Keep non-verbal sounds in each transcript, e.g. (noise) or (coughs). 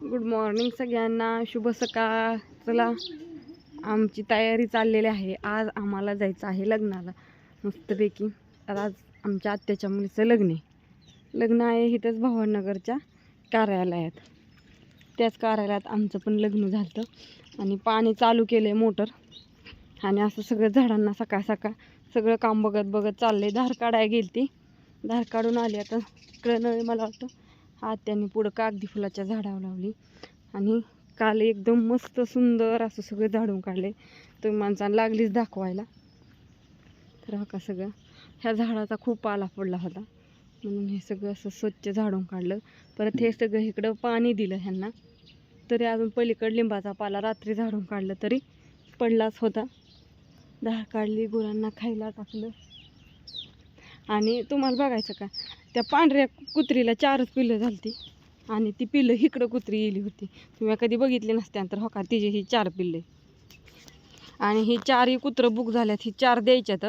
Good morning सगळ्यांना. शुभ सकाळ. चला आमची तयारी चाललेली आहे. आज आम्हाला जायचं आहे लग्नाला. मस्तपैकी. तर आज आमच्या आत्याच्या मुलीचं लग्न आहे. लग्न आहे इथंच भवानगरच्या कार्यालयात. त्याच कार्यालयात आमचं पण लग्न झालं आणि पाणी चालू केलं आहे मोटर. आणि असं सगळं झाडांना सकाळ सकाळ सगळं काम बघत बघत चाललं आहे धार काढायला गेली ती धार काढून आली. आता इकडं नळी मला वाटतं आत्याने त्यांनी पुढं कागदी फुलाच्या झाडावर लावली. आणि काल एकदम मस्त सुंदर असं सगळं झाडून काढले. तुम्ही माणसाला लागलीच दाखवायला. तर हा का सगळं ह्या झाडाचा खूप पाला पडला होता. म्हणून हे सगळं असं स्वच्छ झाडून काढलं. परत हे सगळं इकडं पाणी दिलं ह्यांना. तरी अजून पलीकड लिंबाचा पाला रात्री झाडून काढलं तरी पडलाच होता. दाळ काढली गुरांना खायला टाकलं. आणि तुम्हाला बघायचं का? त्या पांढऱ्या कुत्रीला चारच पिल्लं झालती. आणि ती पिल्लं इकडं कुत्री येली होती. तुम्ही कधी बघितली नसत्यानंतर हो का तिचे ही चार पिल्ले. आणि ही चारही कुत्रं बुक झाल्यात ही चार द्यायच्यात.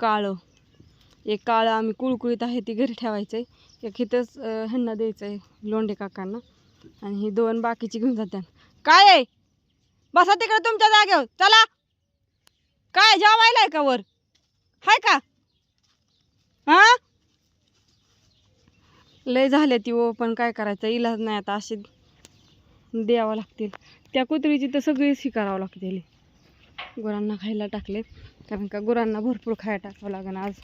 काळं. एक काळं आम्ही कुळकुळीत आहे ती घरी ठेवायचं आहे एक हिथंच ह्यांना द्यायचं आहे लोंढे काकांना. आणि ही दोन बाकीची घेऊन जात्यान काय आहे? बसा तिकडे तुमच्या जागेवर. चला. काय जेवायला आहे का वर? हाय का? हां? लय झाले ती ओ पण काय करायचं? इलाज नाही आता असे द्यावं लागतील. त्या कुत्रीची तर सगळीच ही करावं लागतील. गुरांना खायला टाकले कारण का गुरांना भरपूर खायला टाकावं लागेल आज.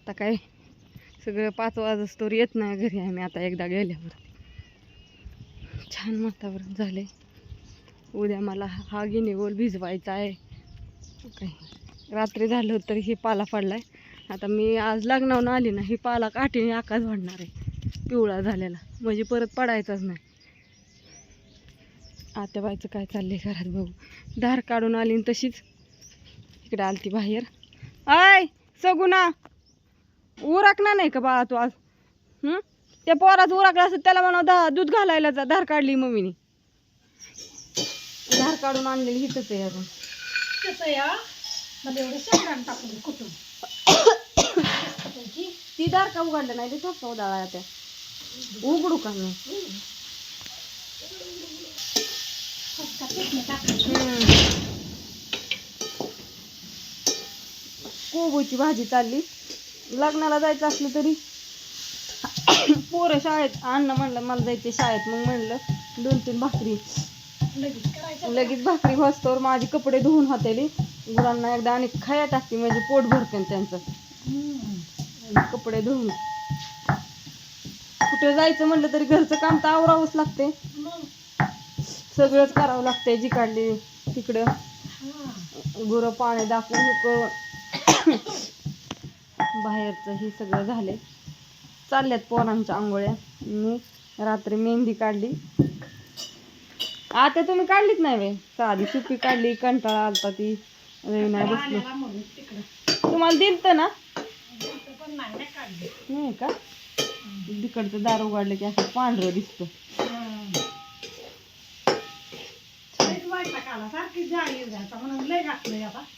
आता काय? सगळं पाच वाजस्तोर येत नाही घरी आम्ही आता एकदा गेल्यावर. छान वातावरण झाले उद्या मला हा गिनी भिजवायचा आहे. काय? रात्री झालं तर हे पाला पडलाय. आता मी आज लग्नावून आली ना ही पाला काठीने आकाश वाढणार आहे. पिवळा झालेला. म्हणजे परत पडायचाच नाही. आता बायचं काय चाललंय घरात बघू. धार काढून आली तशीच. इकडे आलती बाहेर. आय सगुना उरकणार नाही का बाळा तू आज? त्या पोराचं उरकला असत त्याला म्हणा दा दूध घालायला जा. धार काढली मम्मीने. धार काढून आणलेली हिथंच आहे अजून. (coughs) ती दार का उघडलं नाही ते का उदाळा त्या. उघडू का मी? कोबूची भाजी चालली. लग्नाला जायचं असलं तरी. पोरं शाळेत अण्णा म्हणलं मला जायचे शाळेत. मग म्हणलं दोन तीन भाकरी. लगेच भाकरी भाजतोवर माझे कपडे धुवून हातेली. गुरांना एकदा आणि खाया टाकते म्हणजे पोट भरते त्यांचं. कपडे धुवून. कुठे जायचं म्हणलं तरी घरचं काम तर आवरावंच लागते. सगळंच करावं लागतंय जी काढली तिकडं. गुरं पाणी दाखवून हे बाहेरचं हे सगळं झाले चालल्यात पोरांच्या आंघोळ्या. मी रात्री मेहंदी काढली. आता तुम्ही काढलीच नाही वे साधी सुपी काढली कंटाळा आलता ती. नाही बसली. तुम्हाला दिलतं ना? नाही का? तिकडचं दार उघडलं की असं पांढरं दिसतं.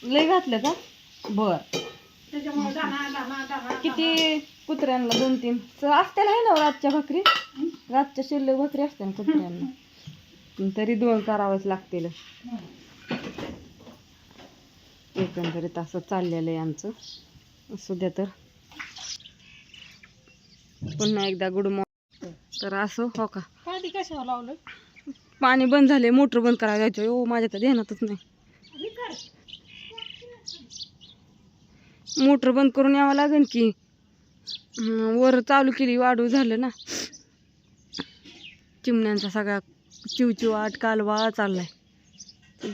लय घातलं का? बर. किती कुत्र्यांना दोन तीन. असतील आहे ना रातच्या भाकरी? रातच्या शिल्लक भाकरी असते ना कुत्र्यांना. तरी दोन करावंच लागतील. एकंदरीत असं चाललेलं आहे आमचं. असू द्या तर. पुन्हा एकदा गुड मॉर्निंग. तर असं हो का? पाणी कशावर लावलं? पाणी बंद झाले मोटर बंद करायला जायचं ओ माझ्या तर ध्यानातच नाही. मोटर बंद करून यावं लागेल की. हं, वर चालू केली वाढू झालं ना. चिमण्यांचा सगळा चिवचिवाट कालवा चाललाय.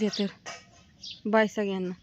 तर. बाय सगळ्यांना.